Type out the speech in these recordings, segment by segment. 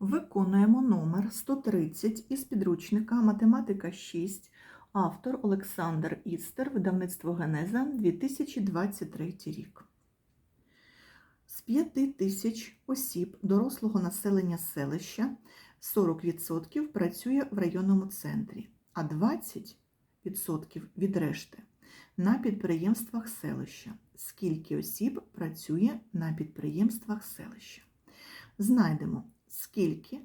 Виконуємо номер 130 із підручника Математика 6, автор Олександр Істер, видавництво Генеза 2023 рік. З 5 тисяч осіб дорослого населення селища 40% працює в районному центрі, а 20% від решти на підприємствах селища. Скільки осіб працює на підприємствах селища? Знайдемо, скільки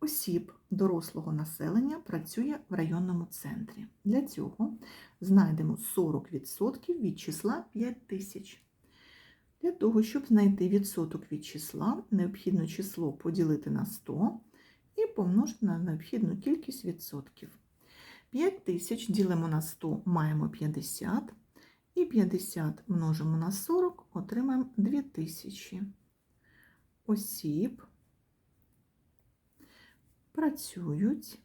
осіб дорослого населення працює в районному центрі. Для цього знайдемо 40% від числа 5 тисяч. Для того, щоб знайти відсоток від числа, необхідно число поділити на 100 і помножити на необхідну кількість відсотків. 5 тисяч ділимо на 100, маємо 50, і 50 множимо на 40, отримаємо 2000 осіб працюють.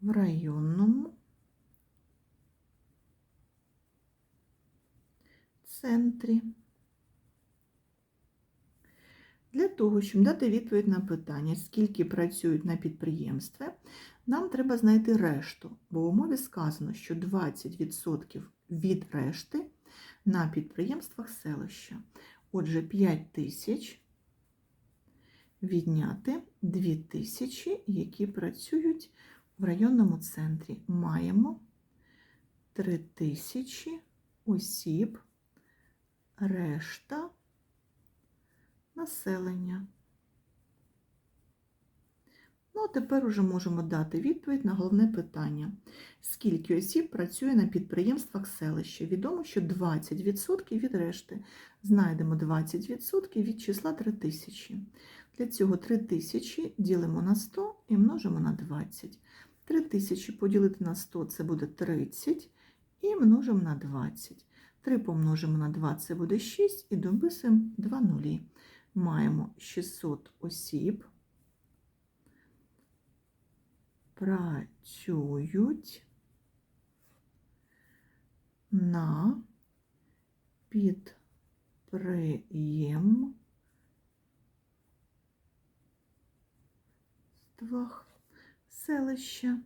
В районному. Центрі. Для того, щоб дати відповідь на питання, скільки працюють на підприємстві, нам треба знайти решту, бо в умові сказано, що 20% від решти на підприємствах селища. Отже, 5 тисяч відняти 2 тисячі, які працюють в районному центрі. Маємо 3 тисячі осіб, решта населення. Ну, а тепер уже можемо дати відповідь на головне питання. Скільки осіб працює на підприємствах селища? Відомо, що 20% від решти. Знайдемо 20% від числа 3000. Для цього 3000 ділимо на 100 і множимо на 20. 3000 поділити на 100 це буде 30 і множимо на 20. 3 помножимо на 2 це буде 6 і дописуємо 2 нулі. Маємо 600 осіб працюють на підприємствах селища.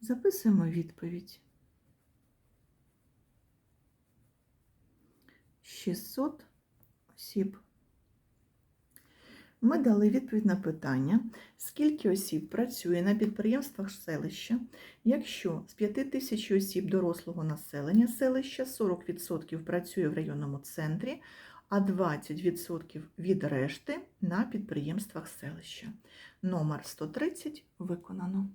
Записуємо відповідь. 600 осіб. Ми дали відповідь на питання, скільки осіб працює на підприємствах селища, якщо з 5 тисяч осіб дорослого населення селища 40% працює в районному центрі, а 20% від решти на підприємствах селища. Номер 130 виконано.